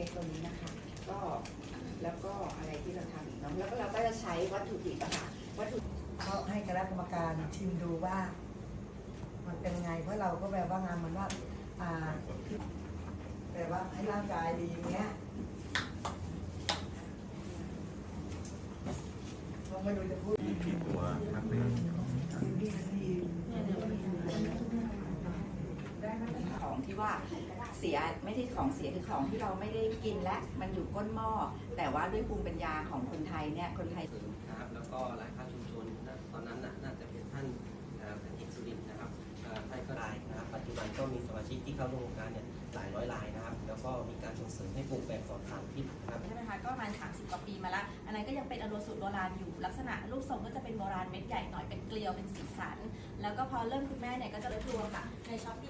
ล็กๆตรงนี้นะคะ ก็แล้วก็อะไรที่เราทำอีกเนาะแล้วก็เราก็จะใช้วัตถุดิบอะค่ะวัตถุเขาให้คณะกรรมการชิมดูว่า มันเป็นไงเพราะเราก็แบบว่างานเหมันว่าอ่าแบบว่าให้ร่างกายดีอย่างเงี้ยเราไม่รู้จะพูดกี่ตัวครับเนี่ ยของที่ว่าเสียไม่ใช่ของเสียคือของที่เราไม่ได้กินและมันอยู่ก้นหม้อแต่ว่าด้วยภูมิปัญญาของคนไทยเนี่ยคนไทยนะครับแล้วก็รายค่าชุมชนนะตอนนั้นน่ะน่าจะเป็นท่านเอ่อท่านเอกสุรินทร์นะครับเอ่อท่านก็ได้นะครับ ปัจจุบันก็มีสมาชิกที่เข้าร่วมโครงการเนี่ยหลายร้อยรายนะครับ แล้วก็มีการส่งเสริมให้ปลูกแบบปลอดสารพิษนะครับใช่ไหมคะก็ประมาณ30กว่าปีมาแล้วอันนั้นก็ยังเป็นอโลสูตรโบราณอยู่ ลักษณะรูปทรงก็จะเป็นโบราณเม็ดใหญ่หน่อยเป็นเกลียวเป็นสีสัน แล้วก็พอเริ่มคุณแม่เนี่ยก็จะเริ่มรวมค่ะในช้อปปี้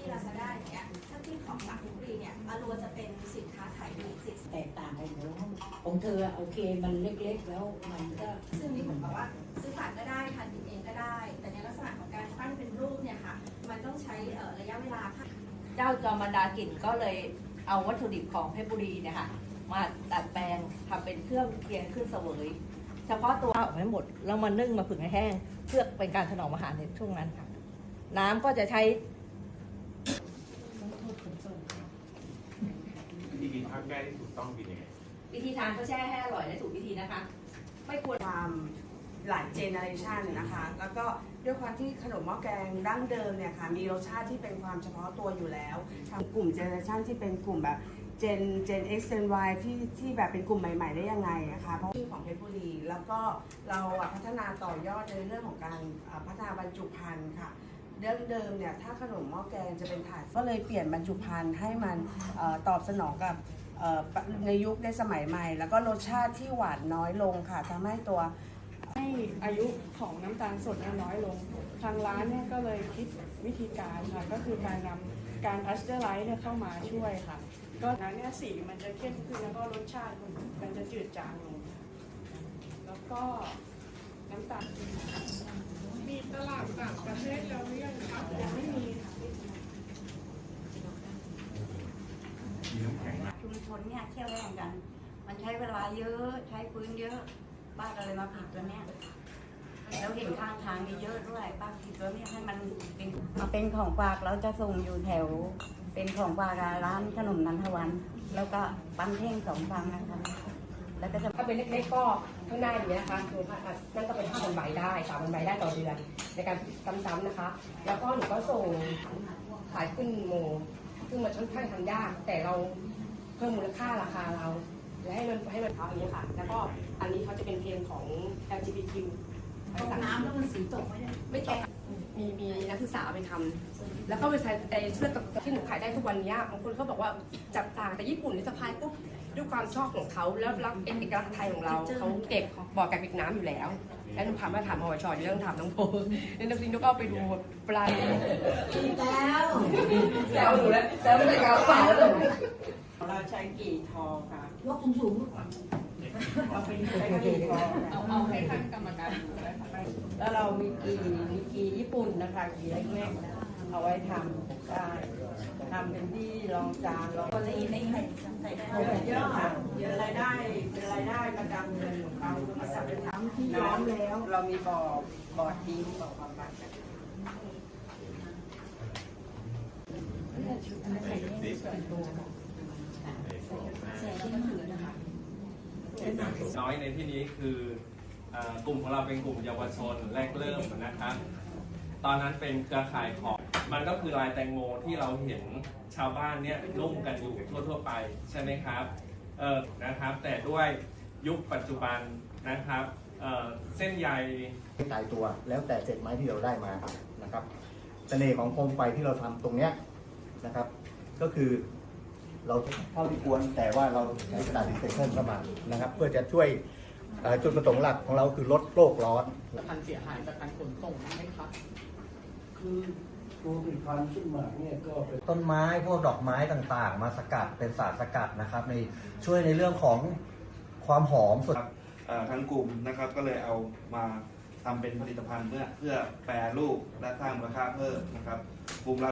ของเธอโอเคมันเล็กๆแล้วมันก็ซึ่งนี่ผมบอกว่าซื้อฝากก็ได้ทานกินเองก็ได้ แต่ในลักษณะของการปั้นเป็นรูปเนี่ยค่ะ มันต้องใช้เอ่อระยะเวลาค่ะเจ้าจอมันดากลิ่นก็เลยเอาวัตถุดิบของเพชรบุรีเนี่ยค่ะมาดัดแปลงทำเป็นเครื่องเคียงเครื่องเสวยเฉพาะตัวออกไม่หมดแล้วมานึ่งมาผึ่งให้แห้ง เพื่อเป็นการถนอมอาหารในช่วงนั้นค่ะ น้ำก็จะใช้วิธีทางแก้ที่ถูกต้องเป็นยังไง วิธีทานก็แช่ให้อร่อยและถูกวิธีนะคะ ไม่ควรความหลายเจเนอเรชันนะคะ แล้วก็ด้วยความที่ขนมหม้อแกงดั้งเดิมเนี่ยค่ะ มีรสชาติที่เป็นความเฉพาะตัวอยู่แล้วทางกลุ่มเจเนอเรชันที่เป็นกลุ่มแบบเจนเจน X Gen Y ที่ที่แบบเป็นกลุ่มใหม่ ๆ ได้ยังไงนะคะเพราะชื่อของเพชรบุรี แล้วก็เราพัฒนาต่อยอดในเรื่องของการพัฒนาบรรจุภัณฑ์ค่ะเดิมเดิมเนี่ยถ้าขนมหม้อแกงจะเป็นถาดก็เลยเปลี่ยนบรรจุภัณฑ์ให้มันออตอบสนองกับ ในยุคในสมัยใหม่ แล้วก็รสชาติที่หวานน้อยลงค่ะทำให้ตัวให้อายุของน้ำตาลสดเนี่ยน้อยลง ทางร้านเนี่ยก็เลยคิดวิธีการค่ะก็คือการนำการพัสเจอร์ไลท์เนี่ยเข้ามาช่วยค่ะ ก็นั้นเนี่ยสีมันจะเข้มขึ้นแล้วก็รสชาติมันจะจืดจางลงค่ะแล้วก็น้ำตาลมีตลาดต่างประเทศแล้วหรือยังคะยังไม่มีค่ะ มี น้ำแข็งไหมชุมชนเนี่ยเที่ยวแย่งกัน มันใช้เวลาเยอะใช้ปืนเยอะป้าก็เลยมาผิดตัวเนี้ยแล้วเห็นข้างทางมีเยอะด้วยป้าผิดตัวเนี้ยให้มันเป็นมาเป็นของฝากเราจะส่งอยู่แถว เป็นของฝากร้านขนมนันทวัน แล้วก็ปังเท่งสองฟังนะคะแล้วก็จะถ้าเป็นเล็กๆก็ข้างหน้าอย่างนี้ยนะคะหนูค่ะอะนั่นก็เป็นห้าพันใบได้สามพันใบได้ต่อเดือน ในการซ้ำๆนะคะ แล้วก็หนูก็ส่งขายขึ้นโม ซึ่งมันค่อนข้างทำยากแต่เราเพิ่มมูลค่าราคาเรา และให้มันให้มันเอาอย่างนี้ยค่ะ แล้วก็อันนี้เขาจะเป็นเพลงของ LGBTQ น้ำแล้วมันสีตกไหมไม่ตกมีมีนักศึกษาไปทำแล้วก็ไปใช้ไอ้เสื้อตกที่หนูขายได้ทุกวันเนี้ยบางคนเขาบอกว่าจับต่างแต่ญี่ปุ่นนี่สะพายปุ๊บ ด้วยความชอบของเขาแล้วรักเอกลักษณ์ไทยของเราเขาเก็บบ่อกักเก็บน้ำอยู่แล้วแล้วหนูถามมาถามมอชเรื่องถามน้องโพแล้วนักเรียนก็เอาไปดูปลาแล้วแซวหนูแล้วแซวไม่ได้กาวเปล่าแล้วหนูเราใช้กี่ทอค่ะยกสูงเราเป็นใช้กี่ทอค่ะเอาเอาให้ท่านกรรมการดูเลยค่ะแล้วเรามีกี่มีกี่ญี่ปุ่นนะคะกี่เล็กๆนะ เอาไว้ทำได้ทำเป็นที่รองจานรองๆนี่นี่ให้ใส่ได้เยอะค่ะเยอะรายได้เป็นรายได้ประจำเงินของเขามาจับเป็นน้ำที่ย้อมแล้ว เรามีบ่อบ่อทิ้งบ่อบำบัดน้อยในที่นี้คือกลุ่มของเราเป็นกลุ่มเยาวชนแรกเริ่มนะครับ ตอนนั้นเป็นเครือข่ายของ มันก็คือลายแตงโมที่เราเห็นชาวบ้านเนี่ยนุ่งกันอยู่ทั่วๆไปใช่ไหมครับเออนะครับแต่ด้วยยุคปัจจุบันนะครับเอ่อเส้นใยไม่ตายตัวแล้วแต่เศษไม้ที่เราได้มานะครับเสน่ห์ของโคมไฟที่เราทำตรงเนี้ยนะครับ ก็คือเราเท่าที่ควรแต่ว่าเราใช้กระดาษรีไซเคิลเข้ามานะครับ เพื่อจะช่วยเอ่อจุดประสงค์หลักของเราคือลดโลกร้อนพันเสียหายจากการขนส่งไหมคะคือ ตัวผลิตภัณฑ์ขึ้นมาเนี่ยก็เป็นต้นไม้พวกดอกไม้ต่างๆ มาสกัดเป็นสารสกัดนะครับ ในช่วยในเรื่องของความหอมสดเอ่อทางกลุ่มนะครับก็เลยเอามาทำเป็นผลิตภัณฑ์เพื่อเพื่อแปรรูปและสร้างมูลค่าเพิ่มนะครับกลุ่มเรา